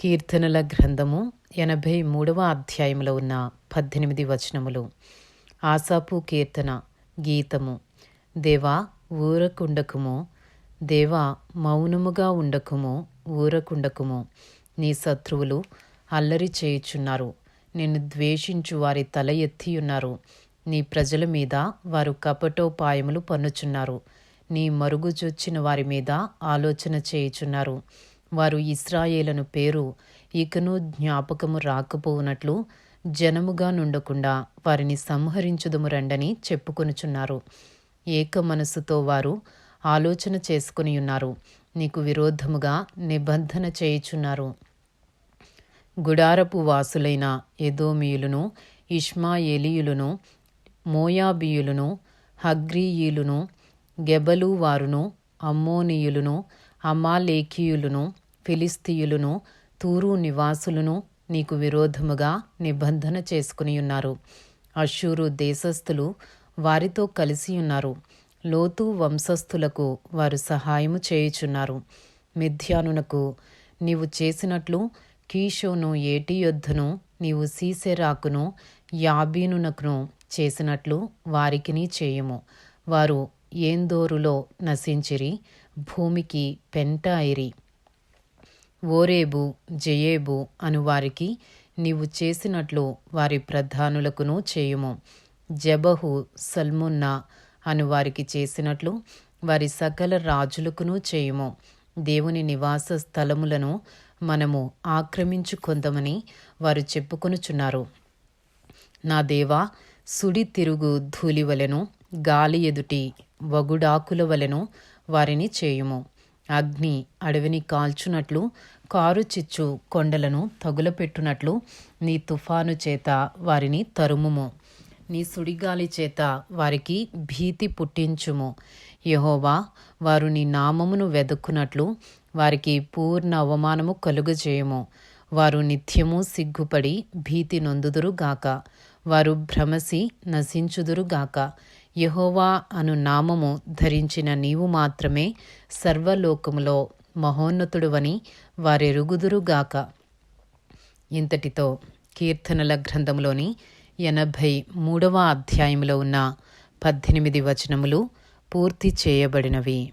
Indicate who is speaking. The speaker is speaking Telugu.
Speaker 1: కీర్తనల గ్రంథము ఎనభై మూడవ అధ్యాయంలో ఉన్న పద్దెనిమిది వచనములు. ఆసాపు కీర్తన గీతము. దేవా ఊరకుండకుము. దేవా మౌనముగా ఉండకుము ఊరకుండకుము. నీ శత్రువులు అల్లరి చేయుచున్నారు. నిన్ను ద్వేషించు వారి తల ఎత్తి ఉన్నారు నీ ప్రజల మీద వారు కపటోపాయములు పన్నుచున్నారు. నీ మరుగుజొచ్చిన వారి మీద ఆలోచన చేయుచున్నారు. వారు ఇస్రాయేలను పేరు ఇకను జ్ఞాపకము రాకపోవునట్లు జనముగా నుండకుండా వారిని సంహరించుదుము రండని చెప్పుకొనుచున్నారు. ఏక మనసుతో వారు ఆలోచన చేసుకుని ఉన్నారు. నీకు విరోధముగా నిబంధన చేయుచున్నారు. గుడారపు వాసులైన ఎదోమియులను ఇష్మాయేలీయులను మోయాబీయులను హగ్రీయులను గెబలు వారును అమ్మోనీయులను అమాలేకీయులను ఫిలిస్తీయులను తూరు నివాసులను నీకు విరోధముగా నిబంధన చేసుకుని ఉన్నారు. అషూరు దేశస్థులు వారితో కలిసి ఉన్నారు. లోతు వంశస్థులకు వారు సహాయము చేయుచున్నారు. మిథ్యానునకు నీవు చేసినట్లు కీషోను ఏటి యొద్దను నీవు సీసెరాకును యాబీనునకును చేసినట్లు వారికిని చేయుము. వారు ఏందోరులో నశించిరి భూమికి పెంట అయిరి ఓరేబు జయేబు అను వారికి నీవు చేసినట్లు వారి ప్రధానులకును చేయుము. జబహు సల్మున్నా అను వారికి చేసినట్లు వారి సకల రాజులకును చేయుము. దేవుని నివాస స్థలములను మనము ఆక్రమించుకుందామని వారు చెప్పుకొనుచున్నారు. నా దేవా సుడి తిరుగు ధూళివలెను గాలి ఎదుటి వగుడాకుల వలెను వారిని చేయుము. అగ్ని అడవిని కాల్చునట్లు కారు చిచ్చు కొండలను తగులపెట్టునట్లు నీ తుఫాను చేత వారిని తరుముము. నీ సుడిగాలి చేత వారికి భీతి పుట్టించుము. యహోవా వారు నీ నామమును వెదుక్కున్నట్లు వారికి పూర్ణ అవమానము కలుగజేయము. వారు నిత్యము సిగ్గుపడి భీతి నొందుదురుగాక వారు భ్రమసి నశించుదురుగాక యహోవా అను నామము ధరించిన నీవు మాత్రమే సర్వలోకములో మహోన్నతుడువని వారెరుగుదురుగాక. ఇంతటితో కీర్తనల గ్రంథంలోని ఎనభై మూడవ అధ్యాయంలో ఉన్న పద్దెనిమిది వచనములు పూర్తి చేయబడినవి.